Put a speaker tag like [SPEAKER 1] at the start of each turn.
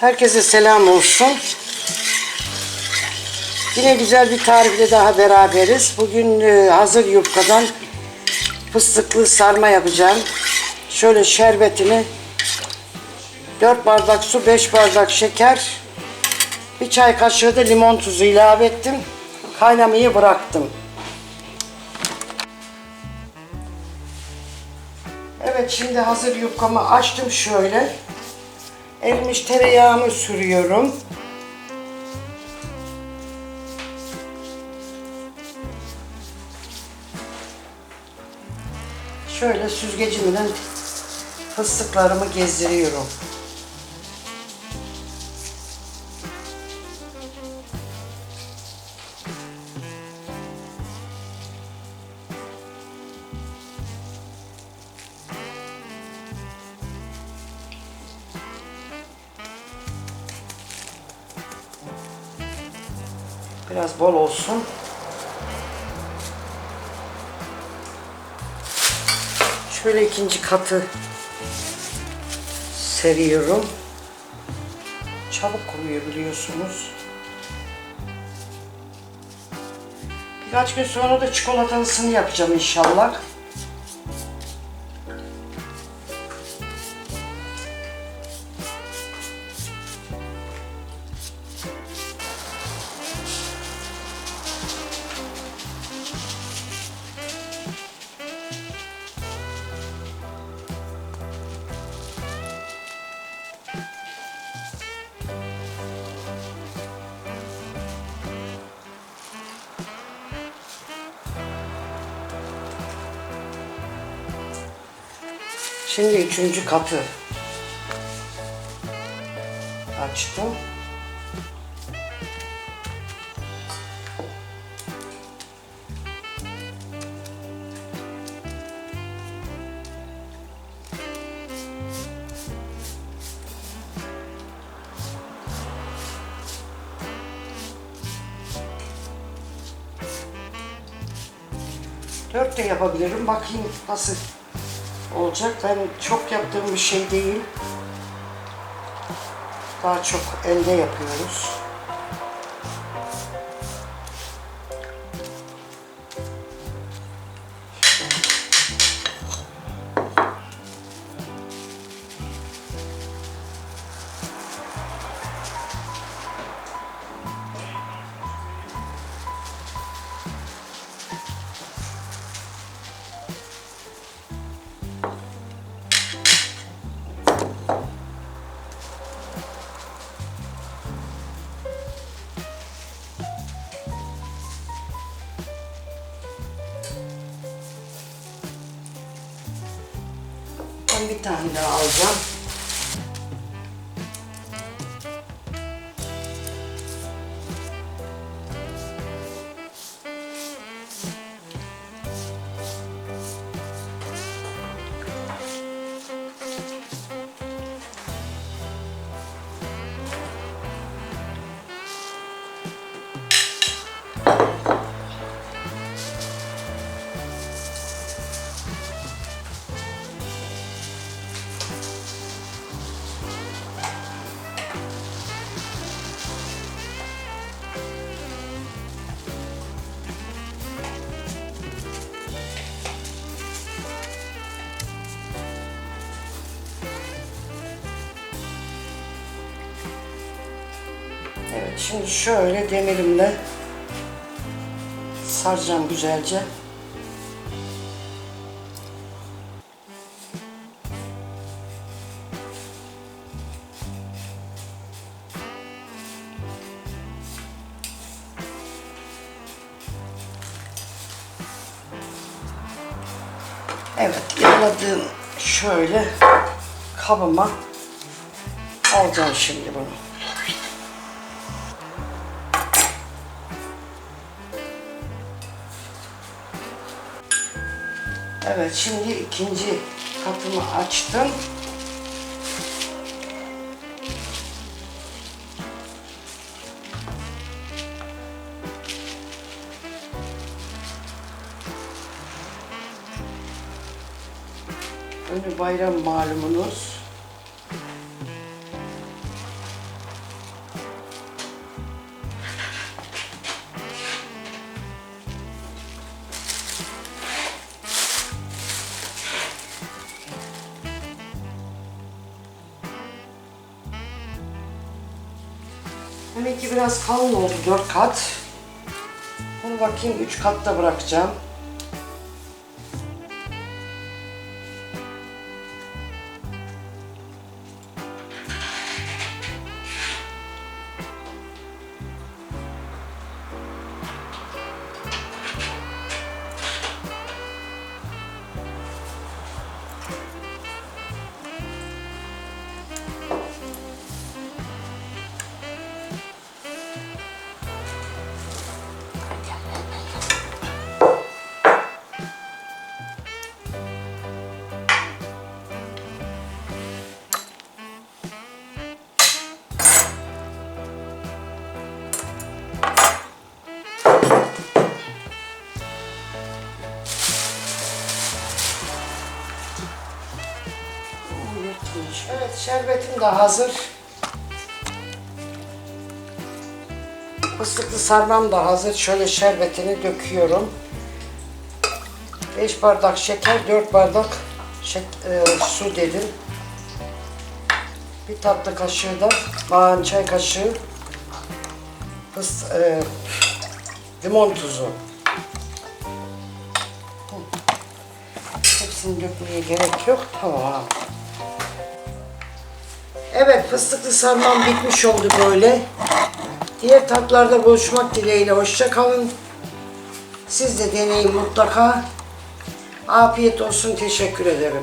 [SPEAKER 1] Herkese selam olsun. Yine güzel bir tarifle daha beraberiz. Bugün e, hazır yufkadan fıstıklı sarma yapacağım. Şöyle şerbetini 4 bardak su, 5 bardak şeker, bir çay kaşığı da limon tuzu ilave ettim. Kaynamayı bıraktım. Evet şimdi hazır yufkamı açtım şöyle. Erimiş tereyağımı sürüyorum. Şöyle süzgecimle fıstıklarımı gezdiriyorum. Biraz bol olsun. Şöyle ikinci katı seriyorum. Çabuk kuruyor biliyorsunuz. Birkaç gün sonra da çikolatalısını yapacağım inşallah. Şimdi üçüncü katı açtım. Dört de yapabilirim. Bakayım nasıl olacak. Ben çok yaptığım bir şey değil. Daha çok elde yapıyoruz. Bir tane daha alacağım. Evet şimdi şöyle demirimle saracağım güzelce. Evet yağladığım şöyle kabıma alacağım şimdi bunu. Evet şimdi ikinci katımı açtım. Önü bayram malumunuz. Demek ki biraz kalın oldu 4 kat. Bunu bakayım 3 katta bırakacağım. Evet şerbetim de hazır. Fıstıklı sarmam da hazır. Şöyle şerbetini döküyorum. 5 bardak şeker, 4 bardak şek- e, su dedim. Bir tatlı kaşığı da bağın çay kaşığı fıst e, limon tuzu. Hepsini dökmeye gerek yok. Tamam. Evet fıstıklı sarmam bitmiş oldu böyle. Diğer tatlarda buluşmak dileğiyle hoşça kalın. Siz de deneyin mutlaka. Afiyet olsun teşekkür ederim.